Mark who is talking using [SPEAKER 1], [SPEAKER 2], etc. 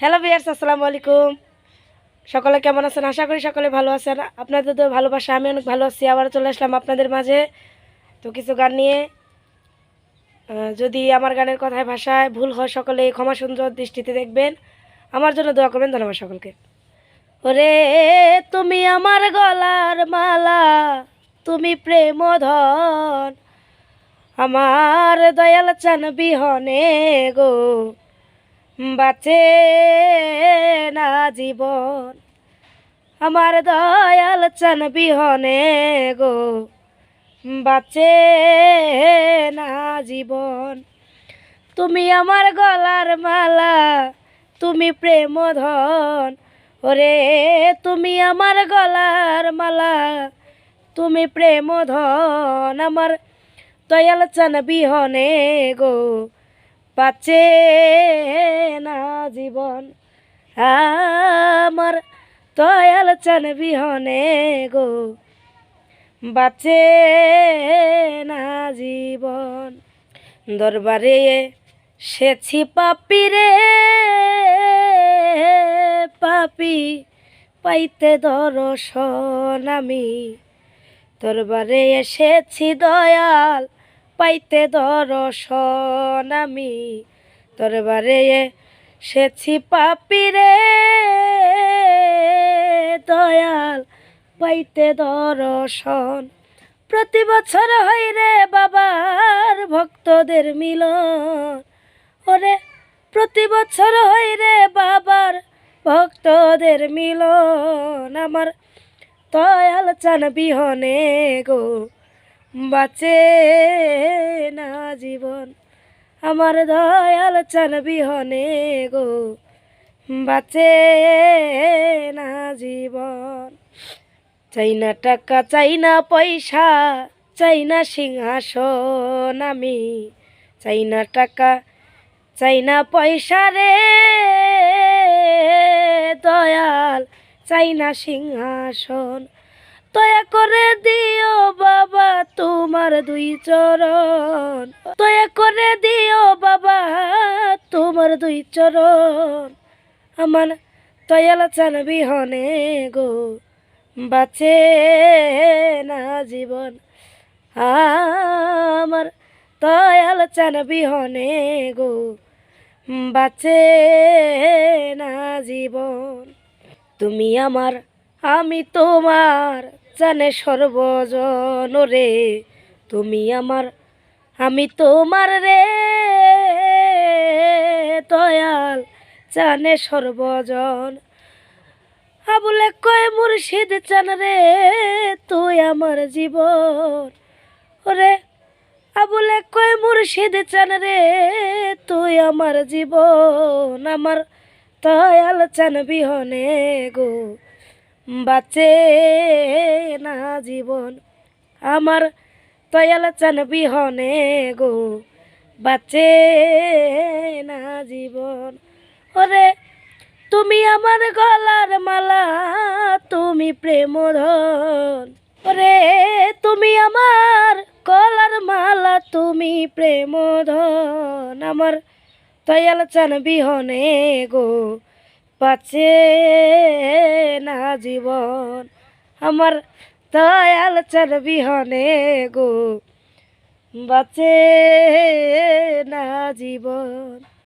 [SPEAKER 1] Hello বিয়ার্স আসসালামু আলাইকুম। সকলে কেমন আছেন? আশা করি সকলে ভালো আছেন। আপনাদের তো ভালোবাসা, আমি অনেক ভালো আছি। আবার চলে আসলাম আপনাদের মাঝে। তো কিছু গান নিয়ে যদি আমার গানের কথায়, ভাষায় ভুল হয়, সকলে ক্ষমা সুন্দর দৃষ্টিতে দেখবেন। আমার জন্য দোয়া করবেন। ধন্যবাদ সকলকে। ওরে, তুমি আমার গলার মালা, তুমি প্রেম ধন আমার দয়াল চান বিহনে গো। বাঁচে না জীবন। আমার দয়াল চান বিহনে গো, বাঁচে না জীবন। তুমি আমার গলার মালা, তুমি প্রেম ধন ওরে, তুমি আমার গলার মালা, তুমি প্রেম ধন আমার দয়াল চান বিহনে গো পাচ্ছে না জীবন। আমার দয়াল চান বিহনে গো, বাঁচে না জীবন। দরবারে সেছি পাপি রে, পাপি পাইতে দর্শন আমি। দরবারে এসেছি দয়াল পাইতে দর্শন আমি। দরবারে এসেছি পাপি রে, দয়াল, পাইতে দর্শন। প্রতি বছর হয় রে বাবার ভক্তদের মিলন। ওরে, প্রতি বছর হয় রে বাবার ভক্তদের মিলন। আমার দয়াল চান বিহনে গো বাঁচে না জীবন। আমার দয়াল চান বিহনে গো, বাঁচে না জীবন। চাই না টাকা, চাই না পয়সা, চাই না সিংহাসন আমি। চাই না টাকা, চাই না পয়সা রে দয়াল, চাই না সিংহাসন। দয়া করে দিও দুই চরণ। দয়া করে দিও বাবা, তোমার দুই চরণ। আমার তয়াল চান বিহনে গো, বাঁচে না জীবন। আমার দয়াল চান বিহনে গো, বাঁচে না জীবন। তুমি আমার, আমি তোমার জানে সর্বজন রে। তুমি আমার, আমি তোমার রে দয়াল, জানে সর্বজন। আবুলে কয়, মুর্শিদ চান রে তুই আমার জীবন। ওরে আবুলে কয়, মুর্শিদ চান রে তুই আমার জীবন। আমার দয়াল চান বিহনে গো, বাঁচে না জীবন। আমার দয়াল চান বিহনে গো, বাঁচে না জীবন। ওরে, তুমি আমার গলার মালা, তুমি প্রেম ধন ওরে, তুমি আমার গলার মালা, তুমি প্রেম ধন আমার দয়াল চান বিহনে গো পাচ্ছে না জীবন। আমার দয়াল চান বিহনে গো বাঁচে না জীবন।